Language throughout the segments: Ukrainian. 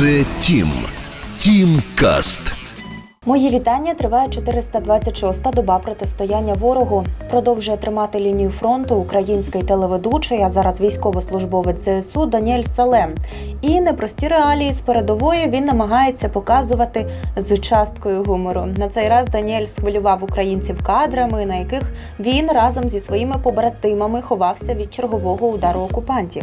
Це Тім. Тім Каст. Мої вітання триває 426-та доба протистояння ворогу. Продовжує тримати лінію фронту український телеведучий, а зараз військовослужбовець ЗСУ Даніель Салем. І непрості реалії з передової він намагається показувати з часткою гумору. На цей раз Даніель схвилював українців кадрами, на яких він разом зі своїми побратимами ховався від чергового удару окупантів.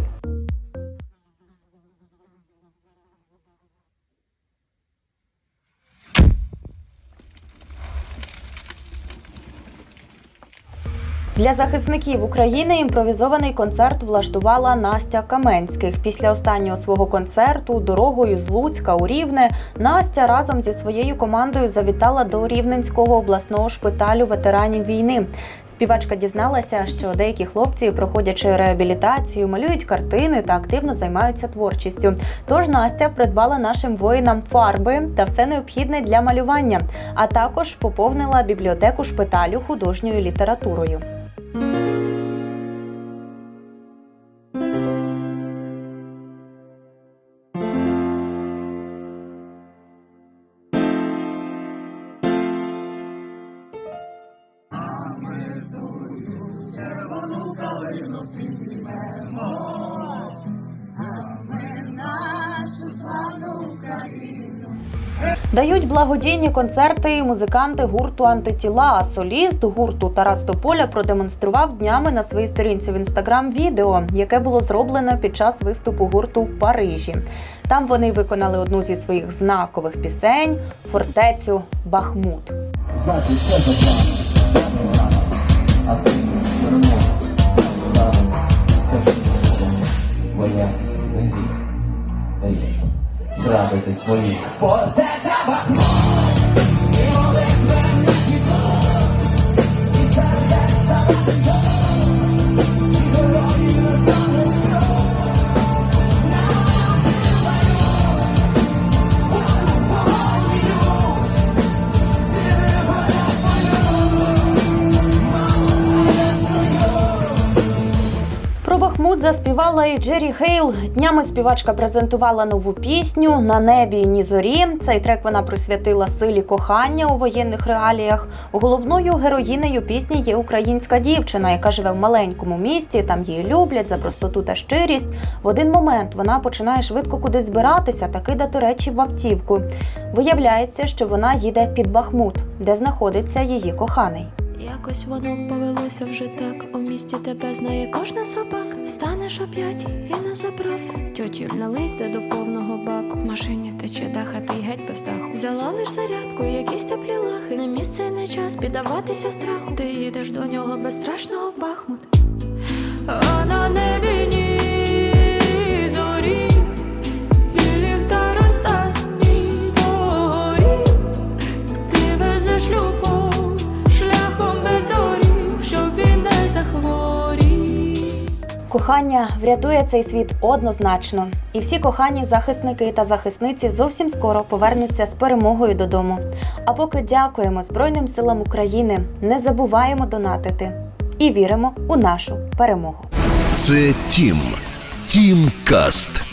Для захисників України імпровізований концерт влаштувала Настя Каменських. Після останнього свого концерту дорогою з Луцька у Рівне Настя разом зі своєю командою завітала до Рівненського обласного шпиталю ветеранів війни. Співачка дізналася, що деякі хлопці, проходячи реабілітацію, малюють картини та активно займаються творчістю. Тож Настя придбала нашим воїнам фарби та все необхідне для малювання, а також поповнила бібліотеку шпиталю художньою літературою. Дають благодійні концерти музиканти гурту Антитіла. А соліст гурту Тарас Тополя продемонстрував днями на своїй сторінці в інстаграм відео, яке було зроблено під час виступу гурту в Парижі. Там вони виконали одну зі своїх знакових пісень фортецю Бахмут. Значить, це Дає. свої. Фортеця заспівала і Джері Хейл. Днями співачка презентувала нову пісню На небі ні зорі. Цей трек вона присвятила силі кохання у воєнних реаліях. Головною героїнею пісні є українська дівчина, яка живе в маленькому місті. Там її люблять за простоту та щирість. В один момент вона починає швидко кудись збиратися та кидати речі в автівку. Виявляється, що вона їде під Бахмут, де знаходиться її коханий. Якось воно повелося вже так. У місті тебе знає кожна собака. Станеш о п'ятій і на заправку. Тьотю налийте до повного баку. В машині тече даха, ти геть без даху. Взяла лиш зарядку, якісь теплі лахи. Не місце, не час піддаватися страху. Ти їдеш до нього безстрашного в Бахмут. Кохання врятує цей світ однозначно, і всі кохані захисники та захисниці зовсім скоро повернуться з перемогою додому. А поки дякуємо Збройним силам України, не забуваємо донатити і віримо у нашу перемогу. Це Тім. Тім Каст.